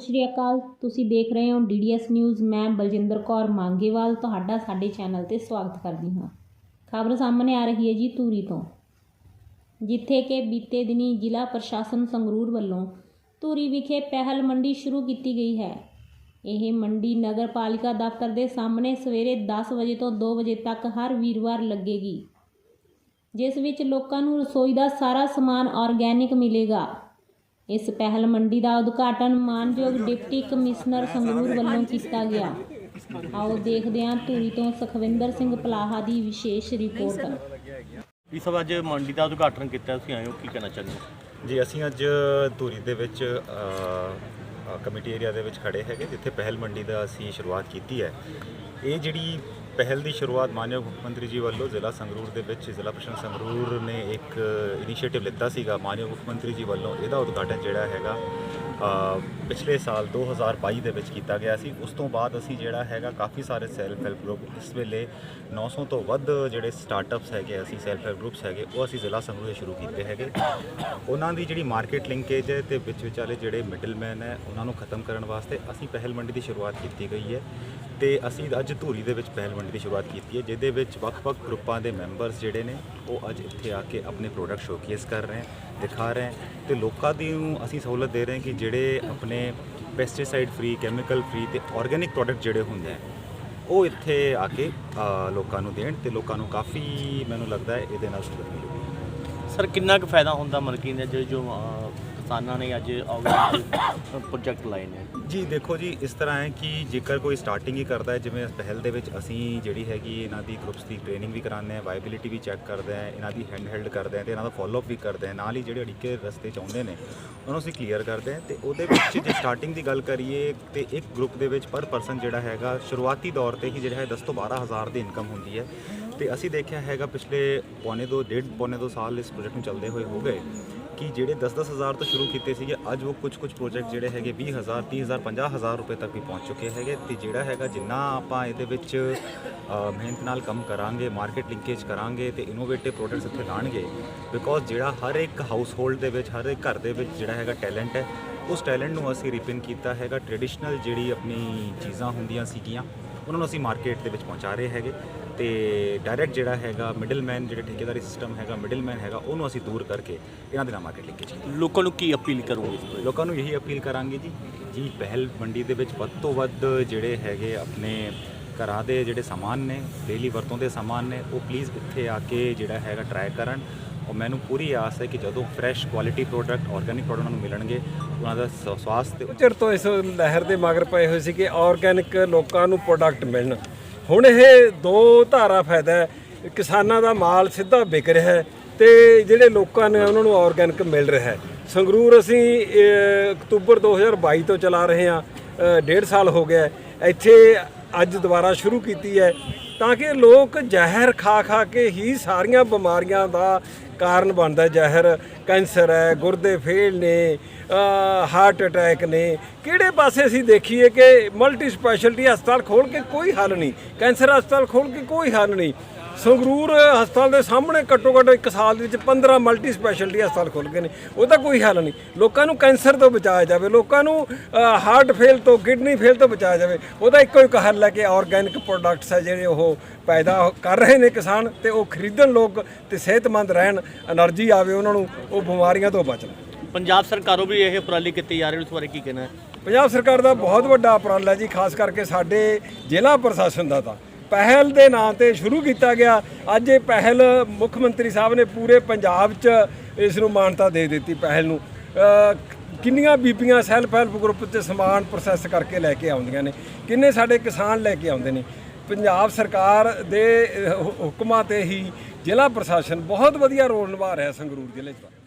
ਸਤਿ ਸ਼੍ਰੀ ਅਕਾਲ। ਤੁਸੀਂ ਦੇਖ ਰਹੇ ਹੋ ਡੀਡੀਐਸ ਨਿਊਜ਼। ਮੈਂ ਬਲਜਿੰਦਰ ਕੌਰ ਮੰਗੇਵਾਲ ਤੁਹਾਡਾ ਸਾਡੇ ਚੈਨਲ ਤੇ ਸਵਾਗਤ ਕਰਦੀ ਹਾਂ। ਖਬਰ ਸਾਹਮਣੇ ਆ ਰਹੀ ਹੈ ਜੀ ਧੂਰੀ ਤੋਂ। ਜਿੱਥੇ ਕਿ ਬੀਤੇ ਦਿਨੀ ਜ਼ਿਲ੍ਹਾ ਪ੍ਰਸ਼ਾਸਨ ਸੰਗਰੂਰ ਵੱਲੋਂ ਧੂਰੀ ਵਿਖੇ ਪਹਿਲ ਮੰਡੀ ਸ਼ੁਰੂ ਕੀਤੀ ਗਈ ਹੈ। ਇਹ ਮੰਡੀ ਨਗਰ ਪਾਲਿਕਾ ਦਫ਼ਤਰ ਦੇ ਸਾਹਮਣੇ ਸਵੇਰੇ 10 ਵਜੇ ਤੋਂ 2 ਵਜੇ ਤੱਕ ਹਰ ਵੀਰਵਾਰ ਲੱਗੇਗੀ, ਜਿਸ ਵਿੱਚ ਲੋਕਾਂ ਨੂੰ ਰਸੋਈ ਦਾ ਸਾਰਾ ਸਮਾਨ ਆਰਗੈਨਿਕ ਮਿਲੇਗਾ। ਇਸ ਪਹਿਲ ਮੰਡੀ ਦਾ ਉਦਘਾਟਨ ਮਾਨਯੋਗ ਡਿਪਟੀ ਕਮਿਸ਼ਨਰ ਸੰਗਰੂਰ ਵੱਲੋਂ ਕੀਤਾ ਗਿਆ। ਆਓ ਦੇਖਦੇ ਹਾਂ ਧੂਰੀ ਤੋਂ ਸੁਖਵਿੰਦਰ ਸਿੰਘ ਪਲਾਹਾ ਦੀ ਵਿਸ਼ੇਸ਼ ਰਿਪੋਰਟ। ਇਸ ਵਾਰ ਅੱਜ ਮੰਡੀ ਦਾ ਉਦਘਾਟਨ ਕੀਤਾ ਤੁਸੀਂ ਆਏ ਹੋ ਕੀ ਕਹਿਣਾ ਚਾਹੁੰਦੇ ਹੋ? ਜੀ ਅਸੀਂ ਅੱਜ ਧੂਰੀ ਦੇ ਵਿੱਚ ਕਮੇਟੀ ਏਰੀਆ ਦੇ ਵਿੱਚ ਖੜੇ ਹੈਗੇ ਜਿੱਥੇ ਪਹਿਲ ਮੰਡੀ ਦਾ ਅਸੀਂ ਸ਼ੁਰੂਆਤ ਕੀਤੀ ਹੈ। ਇਹ ਜਿਹੜੀ ਪਹਿਲ ਦੀ ਸ਼ੁਰੂਆਤ ਮਾਨਯੋਗ ਮੁੱਖ ਮੰਤਰੀ ਜੀ ਵੱਲੋਂ ਜ਼ਿਲ੍ਹਾ ਸੰਗਰੂਰ ਦੇ ਵਿੱਚ ਜ਼ਿਲ੍ਹਾ ਪ੍ਰਸ਼ਾਸਨ ਸੰਗਰੂਰ ਨੇ ਇੱਕ ਇਨੀਸ਼ੀਏਟਿਵ ਲਿੱਤਾ ਸੀਗਾ। ਮਾਨਯੋਗ ਮੁੱਖ ਮੰਤਰੀ ਜੀ ਵੱਲੋਂ ਇਹਦਾ ਉਦਘਾਟਨ ਜਿਹੜਾ ਹੈਗਾ ਪਿਛਲੇ ਸਾਲ 2022 ਦੇ ਵਿੱਚ ਕੀਤਾ ਗਿਆ ਸੀ। ਉਸ ਤੋਂ ਬਾਅਦ ਅਸੀਂ ਜਿਹੜਾ ਹੈਗਾ ਕਾਫੀ ਸਾਰੇ ਸੈਲਫ ਹੈਲਪ ਗਰੁੱਪ, ਇਸ ਵੇਲੇ 900 ਤੋਂ ਵੱਧ ਜਿਹੜੇ ਸਟਾਰਟਅਪਸ ਹੈਗੇ ਅਸੀਂ ਸੈਲਫ ਹੈਲਪ ਗਰੁੱਪਸ ਹੈਗੇ, ਉਹ ਅਸੀਂ ਜ਼ਿਲ੍ਹਾ ਸੰਗਰੂਰ ਦੇ ਸ਼ੁਰੂ ਕੀਤੇ ਹੈਗੇ। ਉਹਨਾਂ ਦੀ ਜਿਹੜੀ ਮਾਰਕੀਟ ਲਿੰਕੇਜ ਹੈ ਤੇ ਵਿੱਚ ਵਿਚਾਲੇ ਜਿਹੜੇ ਮਿਡਲਮੈਨ ਹੈ, ਉਹਨਾਂ ਨੂੰ ਖਤਮ ਕਰਨ ਵਾਸਤੇ ਅਸੀਂ ਪਹਿਲ ਮੰਡੀ ਦੀ ਸ਼ੁਰੂਆਤ ਕੀਤੀ ਗਈ ਹੈ। ਤੇ ਅਸੀਂ ਅੱਜ ਧੂਰੀ ਦੇ ਵਿੱਚ ਪਹਿਲ ਮੰਡੀ ਦੀ ਸ਼ੁਰੂਆਤ ਕੀਤੀ ਹੈ, ਜਿਹਦੇ ਵਿੱਚ ਵੱਖ-ਵੱਖ ਗਰੁੱਪਾਂ ਦੇ ਮੈਂਬਰਸ ਜਿਹੜੇ ਨੇ, ਉਹ ਅੱਜ ਇੱਥੇ ਆ ਕੇ ਆਪਣੇ ਪ੍ਰੋਡਕਟ ਸ਼ੋਕੇਸ ਕਰ ਰਹੇ ਹਨ ਦਿਖਾ ਰਹੇ ਹਨ ਤੇ ਲੋਕਾਂ ਦੀ ਨੂੰ ਅਸੀਂ ਸਹੂਲਤ ਦੇ ਰਹੇ ਹਾਂ ਕਿ ਜਿਹੜੇ ਆਪਣੇ ਪੈਸਟੀਸਾਈਡ ਫ੍ਰੀ ਕੈਮੀਕਲ ਫ੍ਰੀ ਤੇ ਆਰਗੇਨਿਕ ਪ੍ਰੋਡਕਟ ਜਿਹੜੇ ਹੁੰਦੇ ਆ ਉਹ ਇੱਥੇ ਆ ਕੇ ਲੋਕਾਂ ਨੂੰ ਦੇਣ ਤੇ ਲੋਕਾਂ ਨੂੰ ਕਾਫੀ ਮੈਨੂੰ ਲੱਗਦਾ ਹੈ ਇਹਦੇ ਨਾਲ ਸਹੂਲਤ ਮਿਲੇਗੀ। ਸਰ, ਕਿੰਨਾ ਕੁ ਫਾਇਦਾ ਹੁੰਦਾ ਮਲਕੀ ਨੇ ਜੋ ਜੋ ਕਿਸਾਨਾਂ ਨੇ ਅੱਜ ਆਰਗੈਨਿਕ ਪ੍ਰੋਜੈਕਟ ਲਾਏ ਨੇ। ਜੀ, ਦੇਖੋ ਜੀ, ਇਸ ਤਰ੍ਹਾਂ ਹੈ ਕਿ ਜੇਕਰ ਕੋਈ ਸਟਾਰਟਿੰਗ ਹੀ ਕਰਦਾ ਹੈ, ਜਿਵੇਂ ਪਹਿਲ ਦੇ ਵਿੱਚ ਅਸੀਂ ਜਿਹੜੀ ਹੈਗੀ ਇਹਨਾਂ ਦੀ ਗਰੁੱਪਸ ਦੀ ਟ੍ਰੇਨਿੰਗ ਵੀ ਕਰਾਉਂਦੇ ਆ ਵਾਇਬਿਲਿਟੀ ਵੀ ਚੈੱਕ ਕਰਦੇ ਆ ਇਹਨਾਂ ਦੀ ਹੈਂਡ ਹੈਲਡ ਕਰਦੇ ਆ ਤੇ ਇਹਨਾਂ ਦਾ ਫਾਲੋਅਪ ਵੀ ਕਰਦੇ ਆ ਨਾਲ ਹੀ ਜਿਹੜੇ ਅੜਿੱਕੇ ਰਸਤੇ ਚ ਆਉਂਦੇ ਨੇ, ਉਹਨਾਂ ਨੂੰ ਅਸੀਂ ਕਲੀਅਰ ਕਰਦੇ ਆ ਤੇ ਉਹਦੇ ਵਿੱਚ ਜੇ ਸਟਾਰਟਿੰਗ ਦੀ ਗੱਲ ਕਰੀਏ ਤੇ ਇੱਕ ਗਰੁੱਪ ਦੇ ਵਿੱਚ ਪਰ ਪਰਸਨ ਜਿਹੜਾ ਹੈਗਾ, ਸ਼ੁਰੂਆਤੀ ਦੌਰ ਤੇ ਹੀ ਜਿਹੜਾ ਹੈ 10 ਤੋਂ 12 ਹਜ਼ਾਰ ਦੀ ਇਨਕਮ ਹੁੰਦੀ ਹੈ। ਤੇ ਅਸੀਂ ਦੇਖਿਆ ਹੈਗਾ ਪਿਛਲੇ ਪੌਣੇ ਦੋ, ਡੇਢ ਪੌਣੇ ਦੋ ਸਾਲ ਇਸ ਪ੍ਰੋਜੈਕਟ ਨੂੰ ਚੱਲਦੇ ਹੋਏ ਹੋ ਗਏ, ਕਿ ਜਿਹੜੇ 10-10 ਹਜ਼ਾਰ ਤੋਂ ਸ਼ੁਰੂ ਕੀਤੇ ਸੀਗੇ, ਅੱਜ ਉਹ ਕੁਝ ਕੁਝ ਪ੍ਰੋਜੈਕਟ ਜਿਹੜੇ ਹੈਗੇ 20000 30000 50000 ਰੁਪਏ ਤੱਕ ਵੀ ਪਹੁੰਚ ਚੁੱਕੇ ਹੈਗੇ ਤੇ ਜਿਹੜਾ ਹੈਗਾ ਜਿੰਨਾ ਆਪਾਂ ਇਹਦੇ ਵਿੱਚ ਮਿਹਨਤ ਨਾਲ ਕੰਮ ਕਰਾਂਗੇ ਮਾਰਕੀਟ ਲਿੰਕੇਜ ਕਰਾਂਗੇ ਤੇ ਇਨੋਵੇਟਿਵ ਪ੍ਰੋਡਕਟਸ ਇੱਥੇ ਲਾਣਗੇ ਬਿਕੋਜ਼ ਜਿਹੜਾ ਹਰ ਇੱਕ ਹਾਊਸ ਹੋਲਡ ਦੇ ਵਿੱਚ, ਹਰ ਇੱਕ ਘਰ ਦੇ ਵਿੱਚ ਜਿਹੜਾ ਹੈਗਾ ਟੈਲੈਂਟ ਹੈ, ਉਸ ਟੈਲੈਂਟ ਨੂੰ ਅਸੀਂ ਰਿਪਿਨ ਕੀਤਾ ਹੈਗਾ ਟ੍ਰੈਡੀਸ਼ਨਲ ਜਿਹੜੀ ਆਪਣੀ ਚੀਜ਼ਾਂ ਹੁੰਦੀਆਂ ਸੀਗੀਆਂ ਉਹਨਾਂ ਨੂੰ ਅਸੀਂ ਮਾਰਕੀਟ ਦੇ ਵਿੱਚ ਪਹੁੰਚਾ ਰਹੇ ਹੈਗੇ ਤੇ ਡਾਇਰੈਕਟ ਜਿਹੜਾ ਹੈਗਾ ਮਿਡਲਮੈਨ ਜਿਹੜੇ ਠੇਕੇਦਾਰੀ ਸਿਸਟਮ ਹੈਗਾ ਮਿਡਲਮੈਨ ਹੈਗਾ ਉਹਨੂੰ ਅਸੀਂ ਦੂਰ ਕਰਕੇ ਇਹਨਾਂ ਦੇ ਨਾਲ ਮਾਰਕੀਟ ਲਿੰਕੇਜ ਕੀਤੀ ਲੋਕਾਂ ਨੂੰ ਕੀ ਅਪੀਲ ਕਰੋਗੇ? ਲੋਕਾਂ ਨੂੰ ਇਹੀ ਅਪੀਲ ਕਰਾਂਗੇ ਜੀ ਜੀ ਪਹਿਲ ਮੰਡੀ ਦੇ ਵਿੱਚ ਵੱਧ ਤੋਂ ਵੱਧ ਜਿਹੜੇ ਹੈਗੇ ਆਪਣੇ ਘਰਾਂ ਦੇ ਜਿਹੜੇ ਸਮਾਨ ਨੇ ਡੇਲੀ ਵਰਤੋਂ ਦੇ ਸਮਾਨ ਨੇ ਉਹ ਪਲੀਜ਼ ਇੱਥੇ ਆ ਕੇ ਜਿਹੜਾ ਹੈਗਾ ਟਰਾਈ ਕਰਨ ਔਰ ਮੈਨੂੰ ਪੂਰੀ ਆਸ ਹੈ ਕਿ ਜਦੋਂ fresh quality product organic product ਉਹਨਾਂ ਨੂੰ ਮਿਲਣਗੇ ਉਹਨਾਂ ਦਾ ਸ- ਸਵਾਸਥ ਤੇ ਚਿਰ ਤੋਂ ਇਸ ਲਹਿਰ ਦੇ ਮਗਰ ਪਏ ਹੋਏ ਸੀ ਕਿ ਆਰਗੈਨਿਕ ਲੋਕਾਂ ਨੂੰ ਪ੍ਰੋਡਕਟ ਮਿਲਣ। ਹੁਣ ਇਹ ਦੋ ਧਾਰਾ ਫਾਇਦਾ ਹੈ। ਕਿਸਾਨਾਂ ਦਾ ਮਾਲ ਸਿੱਧਾ ਵਿਕ ਰਿਹਾ ਹੈ ਤੇ ਜਿਹੜੇ ਲੋਕਾਂ ਨੇ ਉਹਨਾਂ ਨੂੰ ਆਰਗੈਨਿਕ ਮਿਲ ਰਿਹਾ ਹੈ। ਸੰਗਰੂਰ ਅਸੀਂ ਅਹ, ਅਕਤੂਬਰ 2022 ਤੋਂ ਚਲਾ ਰਹੇ ਹਾਂ। ਅਹ, ਡੇਢ ਸਾਲ ਹੋ ਗਿਆ ਹੈ। ਇੱਥੇ ਅੱਜ ਦੁਬਾਰਾ ਸ਼ੁਰੂ ਕੀਤੀ ਹੈ। ਤਾਂ ਕਿ ਲੋਕ ਜ਼ਹਿਰ ਖਾ ਖਾ ਕੇ ਹੀ ਸਾਰੀਆਂ ਬਿਮਾਰੀਆਂ ਦਾ ਕਾਰਨ ਬਣਦਾ ਜ਼ਹਿਰ, ਕੈਂਸਰ ਹੈ, ਗੁਰਦੇ ਫੇਲ ਨੇ ਹਾਰਟ ਅਟੈਕ ਨੇ। ਕਿਹੜੇ ਪਾਸੇ ਅਸੀਂ ਦੇਖੀਏ ਕਿ ਮਲਟੀ ਸਪੈਸ਼ਲਟੀ ਹਸਪਤਾਲ ਖੋਲ ਕੇ ਕੋਈ ਹੱਲ ਨਹੀਂ। ਕੈਂਸਰ ਹਸਪਤਾਲ ਖੋਲ ਕੇ ਕੋਈ ਹੱਲ ਨਹੀਂ। ਸੰਗਰੂਰ ਹਸਪਤਾਲ ਦੇ ਸਾਹਮਣੇ ਘੱਟੋ ਘੱਟ ਇੱਕ ਸਾਲ ਦੇ ਵਿੱਚ 15 ਮਲਟੀ ਸਪੈਸ਼ਲਟੀ ਹਸਪਤਾਲ ਖੁੱਲ ਗਏ ਨੇ। ਉਹਦਾ ਕੋਈ ਹੱਲ ਨਹੀਂ। ਲੋਕਾਂ ਨੂੰ ਕੈਂਸਰ ਤੋਂ ਬਚਾਇਆ ਜਾਵੇ ਲੋਕਾਂ ਨੂੰ ਹਾਰਟ ਫੇਲ ਤੋਂ ਕਿਡਨੀ ਫੇਲ ਤੋਂ ਬਚਾਇਆ ਜਾਵੇ ਉਹਦਾ ਇੱਕੋ ਇੱਕ ਹੱਲ ਹੈ ਕਿ ਆਰਗੈਨਿਕ ਪ੍ਰੋਡਕਟਸ ਹੈ ਜਿਹੜੇ ਉਹ ਪੈਦਾ ਕਰ ਰਹੇ ਨੇ ਕਿਸਾਨ ਤੇ ਉਹ ਖਰੀਦਣ ਲੋਕ ਤੇ ਸਿਹਤਮੰਦ ਰਹਿਣ એનર્ਜੀ ਆਵੇ ਉਹਨਾਂ ਨੂੰ ਉਹ ਬਿਮਾਰੀਆਂ ਤੋਂ ਬਚਣ। ਪੰਜਾਬ ਸਰਕਾਰੋਂ ਵੀ ਇਹ ਉਪਰਾਲੇ ਕੀਤੀ ਜਾ ਰਹੀ ਉਸ ਬਾਰੇ ਕੀ ਕਹਿਣਾ ਹੈ? ਪੰਜਾਬ ਸਰਕਾਰ ਦਾ ਬਹੁਤ ਵੱਡਾ ਉਪਰਾਲਾ ਜੀ ਖਾਸ ਕਰਕੇ ਸਾਡੇ ਜ਼ਿਲ੍ਹਾ ਪ੍ਰਸ਼ਾਸਨ ਦਾ ਤਾਂ। ਪਹਿਲ ਦੇ ਨਾਂ ਤੇ ਸ਼ੁਰੂ ਕੀਤਾ ਗਿਆ। ਅੱਜ ਇਹ ਪਹਿਲ ਮੁੱਖ ਮੰਤਰੀ ਸਾਹਿਬ ਨੇ ਪੂਰੇ ਪੰਜਾਬ 'ਚ ਇਸ ਨੂੰ ਮਾਨਤਾ ਦੇ ਦਿੱਤੀ ਪਹਿਲ ਨੂੰ। ਕਿੰਨੀਆਂ ਬੀਬੀਆਂ ਸੈਲਫ ਹੈਲਪ ਗਰੁੱਪ 'ਚ ਸਮਾਨ ਪ੍ਰੋਸੈਸ ਕਰਕੇ ਲੈ ਕੇ ਆਉਂਦੀਆਂ ਨੇ। ਕਿੰਨੇ ਸਾਡੇ ਕਿਸਾਨ ਲੈ ਕੇ ਆਉਂਦੇ ਨੇ। ਪੰਜਾਬ ਸਰਕਾਰ ਦੇ ਹੁਕਮਾਂ ਤੇ ਹੀ ਜ਼ਿਲ੍ਹਾ ਪ੍ਰਸ਼ਾਸਨ ਬਹੁਤ ਵਧੀਆ ਰੋਲ ਨਿਭਾ ਰਿਹਾ ਸੰਗਰੂਰ ਜ਼ਿਲ੍ਹੇ 'ਚ।